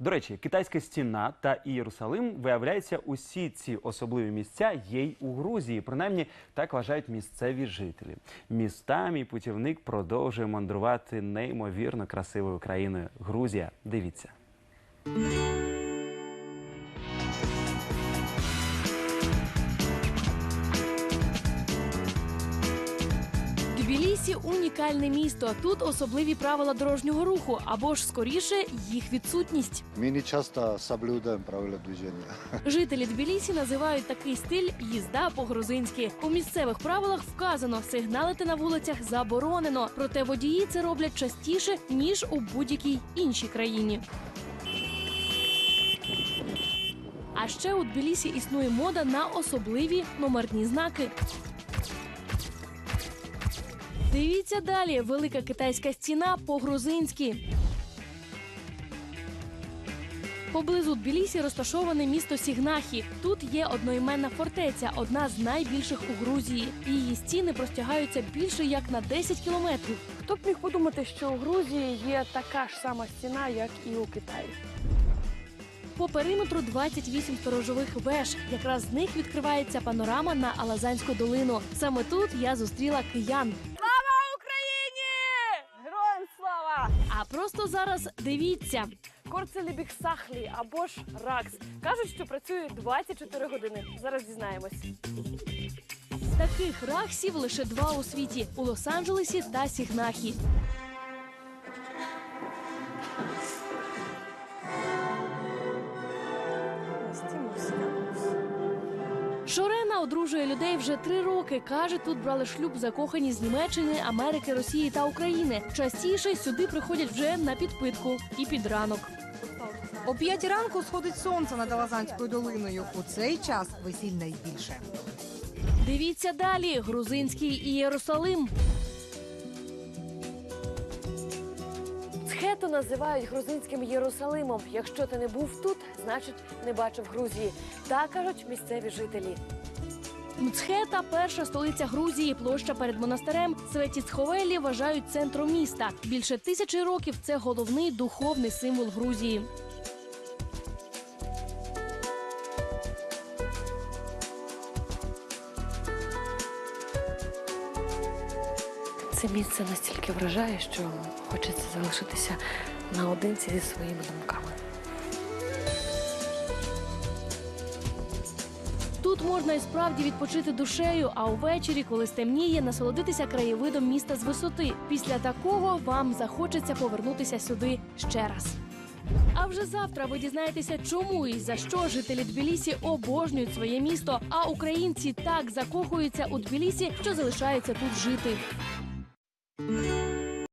До речі, китайська стіна та Ієрусалим, виявляється, усі ці особливі місця є й у Грузії. Принаймні так вважають місцеві жителі. Міста мій путівник продовжує мандрувати неймовірно красивою країною. Грузія. Дивіться. Тбілісі унікальне місто. Тут особливі правила дорожнього руху, або ж скоріше їх відсутність. Мы не часто соблюдаем правила движения. Жителі Тбілісі називають такий стиль їзда по-грузинськи. У місцевих правилах вказано, сигналити на вулицях заборонено. Проте водії це роблять частіше ніж у будь-якій іншій країні. А ще у Тбілісі існує мода на особливі номерні знаки. Дивіться далі. Велика китайська стіна по-грузинськи. Поблизу Тбілісі розташоване місто Сігнахі. Тут є одноіменна фортеця, одна з найбільших у Грузії. Її стіни простягаються більше як на 10 кілометрів. Хто б міг подумати, що у Грузії є така ж сама стіна, як і у Китаї? По периметру 28 сторожових веж. Якраз з них відкривається панорама на Алазанську долину. Саме тут я зустріла киян. Просто зараз дивіться. Корцелібіг Сахлі або ж Ракс. Кажуть, що працює 24 години. Зараз дізнаємось. Таких раксів лише два у світі у Лос-Анджелесі та Сігнахі. Шорена одружує людей вже три роки. Каже, тут брали шлюб закохані з Німеччини, Америки, Росії та України. Частіше сюди приходять вже на підпитку і під ранок. О п'ятій ранку сходить сонце над Алазанською долиною. У цей час весіль найбільше. Дивіться далі: грузинський Ієрусалим. Називають грузинським Єрусалимом. Якщо ти не був тут, значить не бачив Грузії. Так кажуть місцеві жителі. Мцхета перша столиця Грузії. Площа перед монастирем Светіцховелі вважають центром міста. Більше тисячі років це головний духовний символ Грузії. Це місце настільки вражає, що хочеться залишитися наодинці зі своїми думками. Тут можна і справді відпочити душею, а увечері, коли стемніє, насолодитися краєвидом міста з висоти. Після такого вам захочеться повернутися сюди ще раз. А вже завтра ви дізнаєтеся, чому і за що жителі Тбілісі обожнюють своє місто, а українці так закохуються у Тбілісі, що залишаються тут жити. Thank you.